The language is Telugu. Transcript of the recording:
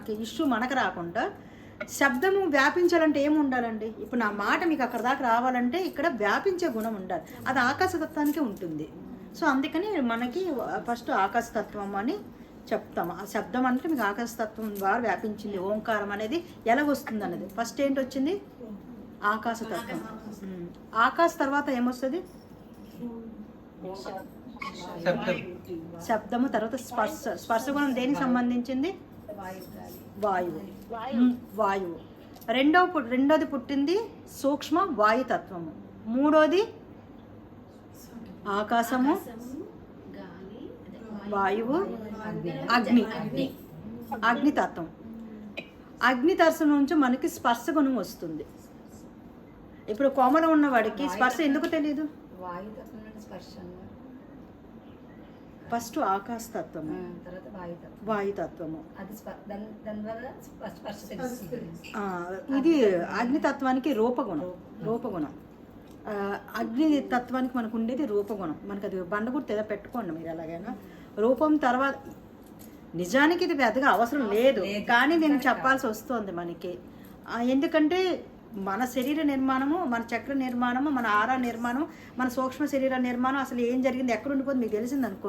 మనకి ఇష్యూ మనకు రాకుండా శబ్దము వ్యాపించాలంటే ఏమి ఉండాలండి? ఇప్పుడు నా మాట మీకు అక్కడ దాకా రావాలంటే ఇక్కడ వ్యాపించే గుణం ఉండాలి. అది ఆకాశతత్వానికి ఉంటుంది. సో అందుకని మనకి ఫస్ట్ ఆకాశతత్వం అని చెప్తాము ఆ శబ్దం అంటే మీకు ఆకాశతత్వం ద్వారా వ్యాపించింది. ఓంకారం అనేది ఎలా వస్తుంది అన్నది ఫస్ట్ ఏంటి వచ్చింది? ఆకాశతత్వం. ఆకాశ తర్వాత ఏమొస్తుంది? శబ్దం. శబ్దము తర్వాత స్పర్శ. స్పర్శ గుణం దేనికి సంబంధించింది? వాయువు. వాయువు. రెండవ పు- రెండోది పుట్టింది సూక్ష్మ వాయుతత్వము. మూడోది ఆకాశము. వాయువు అగ్ని. అగ్నితత్వం. అగ్నితత్వం నుంచి మనకి స్పర్శ గుణం వస్తుంది. ఇప్పుడు కోమలో ఉన్నవాడికి స్పర్శ ఎందుకు తెలియదు వాయుతత్వం స్పర్శ. ఫస్ట్ ఆకాశతత్వము. ఆ, తర్వాత వాయుతత్వం. వాయుతత్వము. ఇది అగ్నితత్వానికి రూపగుణం. రూపగుణం. అగ్ని తత్వానికి మనకు ఉండేది రూపగుణం. మనకు అది బండ గుర్తు ఏదో పెట్టుకోండి మీరు ఎలాగైనా. రూపం తర్వాత నిజానికి ఇది పెద్దగా అవసరం లేదు. కానీ నేను చెప్పాల్సి వస్తుంది మనకి. ఎందుకంటే మన శరీర నిర్మాణము మన చక్ర నిర్మాణము మన ఆరా నిర్మాణం మన సూక్ష్మ శరీర నిర్మాణం అసలు ఏం జరిగింది ఎక్కడ ఉండిపోతుంది మీకు తెలిసింది అనుకో